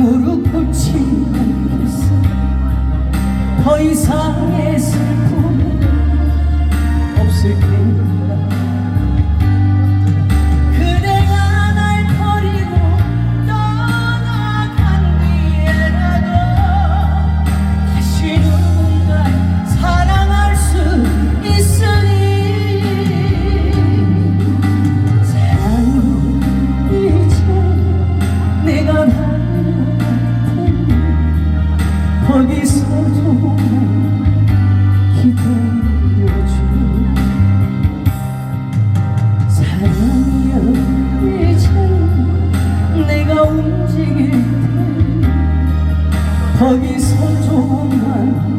무릎을 치면서 더 이상의 어디서도 기다려줘 사랑이여 이제로 내가 움직일 때 거기서 조금만